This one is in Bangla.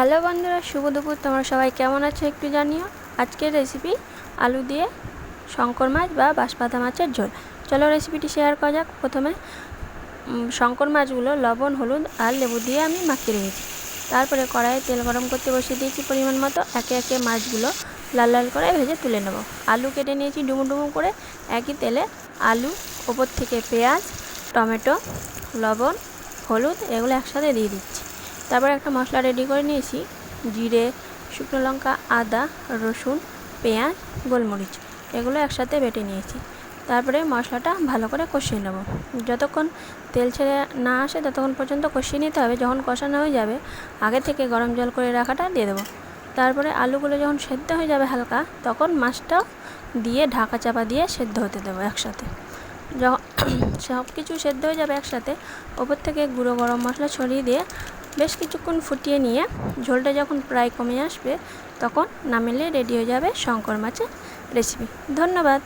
হ্যালো বন্ধুরা, শুভ দুপুর। তোমরা সবাই কেমন আছো একটু জানিও? আজকের রেসিপি আলু দিয়ে শঙ্কর মাছ বা বাঁশপাতা মাছের ঝোল। চলো রেসিপিটি শেয়ার করা যাক। প্রথমে শঙ্কর মাছগুলো লবণ, হলুদ আর লেবু দিয়ে আমি মাখিয়ে রেখেছি তারপরে কড়াইয়ে তেল গরম করতে বসিয়ে দিয়েছি পরিমাণ মতো। একে একে মাছগুলো লাল লাল করে ভেজে তুলে নেব। আলু কেটে নিয়েছি ডুমো ডুমু করে। একই তেলে আলু, ওপর থেকে পেঁয়াজ, টমেটো, লবণ, হলুদ এগুলো একসাথে দিয়ে দিচ্ছি। তারপর একটা মশলা রেডি করে নিয়েছি। জিরে, শুকনো লঙ্কা, আদা, রসুন, পেঁয়াজ, গোলমরিচ, এগুলো একসাথে বেটে নিয়েছি। তারপরে মশলাটা ভালো করে কষিয়ে নেব। যতক্ষণ তেল ছেড়ে না আসে ততক্ষণ পর্যন্ত কষিয়ে নিতে হবে। যখন কষানো হয়ে যাবে, আগে থেকে গরম জল করে রাখাটা দিয়ে দেবো। তারপরে আলুগুলো যখন সেদ্ধ হয়ে যাবে হালকা, তখন মাছটাও দিয়ে ঢাকা চাপা দিয়ে সেদ্ধ হতে দেবো একসাথে। যখন সব কিছু সেদ্ধ হয়ে যাবে একসাথে, ওপর থেকে গুঁড়ো গরম মশলা ছড়িয়ে দিয়ে বেশ কিছুক্ষণ ফুটিয়ে নিয়ে ঝোলটা যখন প্রায় কমে আসবে, তখন নামিলে রেডি হয়ে যাবে শঙ্কর মাছের রেসিপি ধন্যবাদ।